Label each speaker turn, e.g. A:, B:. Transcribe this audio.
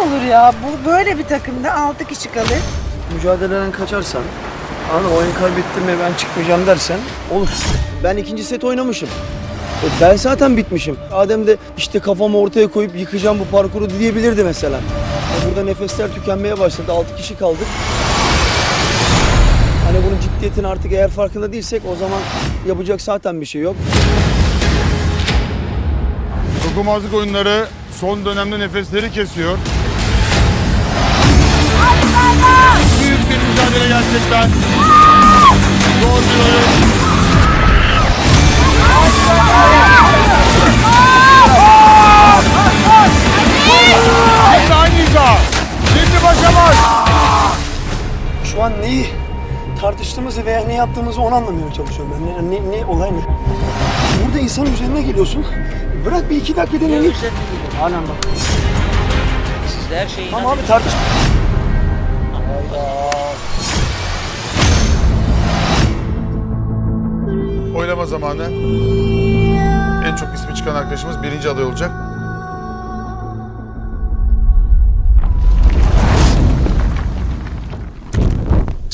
A: olur ya? Bu böyle bir takımda 6 kişi kalır.
B: Mücadeleden kaçarsan, mı? oyun kaybettim ve ben çıkmayacağım dersen olur. Ben ikinci set oynamışım. E, Ben zaten bitmişim. Adem de işte kafamı ortaya koyup yıkacağım bu parkuru diyebilirdi mesela. E, Burada nefesler tükenmeye başladı. 6 kişi kaldık. Hani bunun ciddiyetini artık eğer farkında değilsek o zaman yapacak zaten bir şey yok.
C: Dokunmazlık oyunları son dönemde nefesleri kesiyor. Şimdi başa baş.
B: Şu an neyi tartıştığımızı veya ne yaptığımızı onu anlamaya çalışıyorum ben. Ne, ne, ne olay ne? Burada insanın üzerine geliyorsun. Bırak bir iki dakika dinleyelim. Aynen bak.
D: Siz de her şeyi
B: Tamam abi tartış.
C: Oylama zamanı. En çok ismi çıkan arkadaşımız birinci aday olacak.